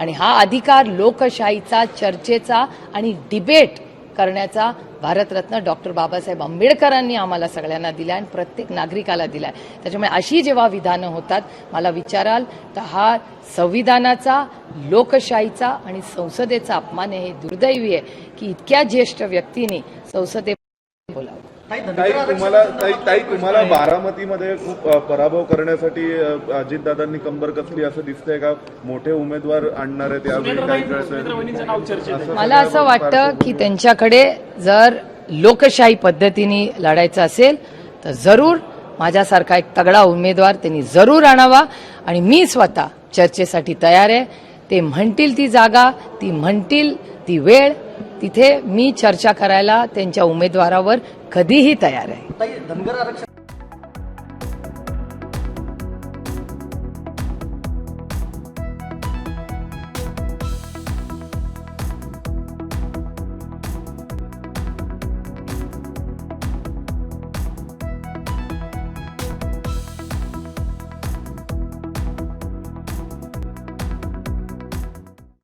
आणि हा अधिकार लोकशाहीचा चर्चेचा आणि डिबेट करण्याचा भारतरत्न डॉक्टर बाबासाहेब आंबेडकरांनी आम्हाला सगळ्यांना दिला आणि प्रत्येक नागरिकाला दिलाय. त्याच्यामुळे अशी जेव्हा विधानं होतात मला विचाराल तर हा संविधानाचा लोकशाहीचा आणि संसदेचा अपमान आहे हे दुर्दैवी आहे की इतक्या ज्येष्ठ व्यक्तींनी संसदे ताई तुम्हाला ताई ताई तुम्हाला बारामतीमध्ये खूप पराभव करण्यासाठी अजितदादांनी कंबर कसली असं दिसतंय का? मोठे उमेदवार आणणार आहेत यावेळी मला असं वाटतं की त्यांच्याकडे जर लोकशाही पद्धतीने लढायचं असेल तर जरूर माझ्यासारखा एक तगडा उमेदवार त्यांनी जरूर आणावा आणि मी स्वतः चर्चेसाठी तयार आहे. ते म्हणतील ती जागा ती म्हणतील ती वेळ तिथे मी चर्चा करायला त्यांच्या उमेदवारावर कधीही तयार आहे. धनगर आरक्षण